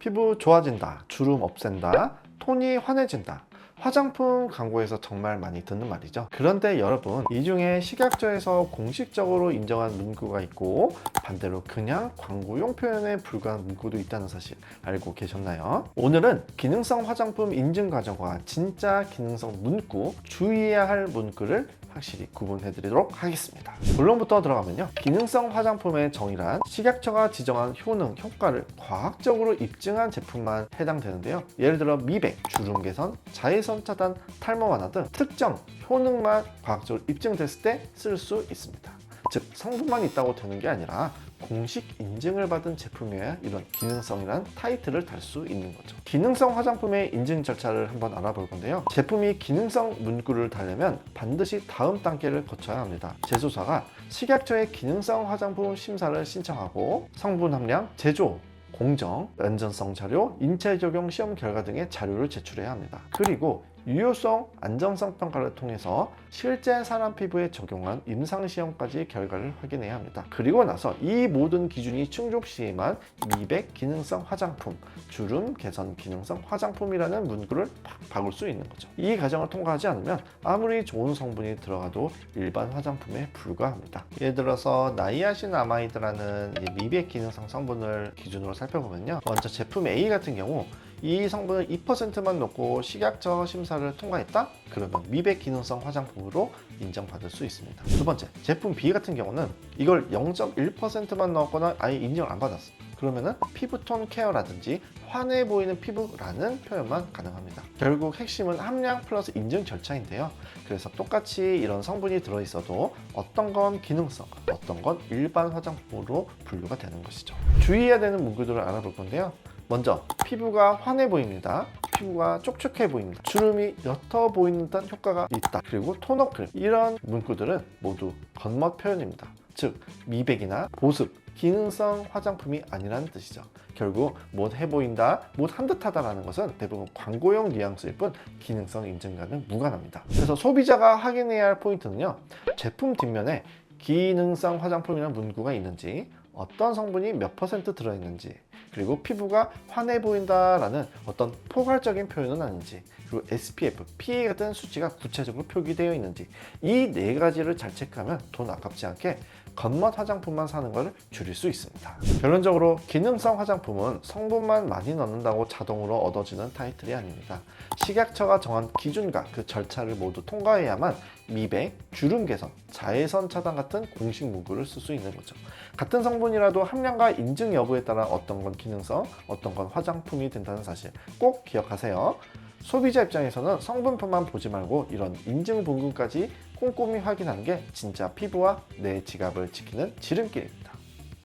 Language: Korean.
피부 좋아진다, 주름 없앤다, 톤이 환해진다. 화장품 광고에서 정말 많이 듣는 말이죠. 그런데 여러분, 이 중에 식약처에서 공식적으로 인정한 문구가 있고 반대로 그냥 광고용 표현에 불과한 문구도 있다는 사실 알고 계셨나요? 오늘은 기능성 화장품 인증 과정과 진짜 기능성 문구, 주의해야 할 문구를 확실히 구분해 드리도록 하겠습니다. 본론부터 들어가면요. 기능성 화장품의 정의란 식약처가 지정한 효능, 효과를 과학적으로 입증한 제품만 해당되는데요. 예를 들어 미백, 주름 개선, 자외선 차단, 탈모 완화 등 특정 효능만 과학적으로 입증됐을 때 쓸 수 있습니다. 즉 성분만 있다고 되는 게 아니라 공식 인증을 받은 제품이어야 이런 기능성이란 타이틀을 달 수 있는 거죠. 기능성 화장품의 인증 절차를 한번 알아볼 건데요. 제품이 기능성 문구를 달려면 반드시 다음 단계를 거쳐야 합니다. 제조사가 식약처의 기능성 화장품 심사를 신청하고 성분 함량, 제조, 공정, 안전성 자료, 인체 적용 시험 결과 등의 자료를 제출해야 합니다. 그리고 유효성, 안정성 평가를 통해서 실제 사람 피부에 적용한 임상 시험까지 결과를 확인해야 합니다. 그리고 나서 이 모든 기준이 충족 시에만 미백 기능성 화장품, 주름 개선 기능성 화장품이라는 문구를 팍 박을 수 있는 거죠. 이 과정을 통과하지 않으면 아무리 좋은 성분이 들어가도 일반 화장품에 불과합니다. 예를 들어서 나이아신 아마이드라는 이 미백 기능성 성분을 기준으로 살펴보면요. 먼저 제품 A 같은 경우 이 성분을 2%만 넣고 식약처 심사를 통과했다? 그러면 미백 기능성 화장품으로 인정받을 수 있습니다. 두 번째, 제품 B 같은 경우는 이걸 0.1%만 넣었거나 아예 인정을 안 받았어. 그러면은 피부톤 케어라든지 환해 보이는 피부라는 표현만 가능합니다. 결국 핵심은 함량 플러스 인증 절차인데요. 그래서 똑같이 이런 성분이 들어있어도 어떤 건 기능성, 어떤 건 일반 화장품으로 분류가 되는 것이죠. 주의해야 되는 문구들을 알아볼 건데요. 먼저 피부가 환해 보입니다. 피부가 촉촉해 보입니다. 주름이 옅어 보이는 듯한 효과가 있다. 그리고 토너 크림 이런 문구들은 모두 겉멋 표현입니다. 즉 미백이나 보습, 기능성 화장품이 아니라는 뜻이죠. 결국 못해 보인다, 못한 듯하다라는 것은 대부분 광고용 뉘앙스일 뿐 기능성 인증과는 무관합니다. 그래서 소비자가 확인해야 할 포인트는요. 제품 뒷면에 기능성 화장품이라는 문구가 있는지 어떤 성분이 몇 퍼센트 들어있는지 그리고 피부가 환해 보인다라는 어떤 포괄적인 표현은 아닌지 그리고 SPF, PA 같은 수치가 구체적으로 표기되어 있는지 이 네 가지를 잘 체크하면 돈 아깝지 않게 겉멋 화장품만 사는 것을 줄일 수 있습니다. 결론적으로 기능성 화장품은 성분만 많이 넣는다고 자동으로 얻어지는 타이틀이 아닙니다. 식약처가 정한 기준과 그 절차를 모두 통과해야만 미백, 주름 개선, 자외선 차단 같은 공식 문구를 쓸 수 있는 거죠. 같은 성분이라도 함량과 인증 여부에 따라 어떤 건 기능성, 어떤 건 화장품이 된다는 사실 꼭 기억하세요. 소비자 입장에서는 성분표만 보지 말고 이런 인증 문구까지 꼼꼼히 확인하는 게 진짜 피부와 내 지갑을 지키는 지름길입니다.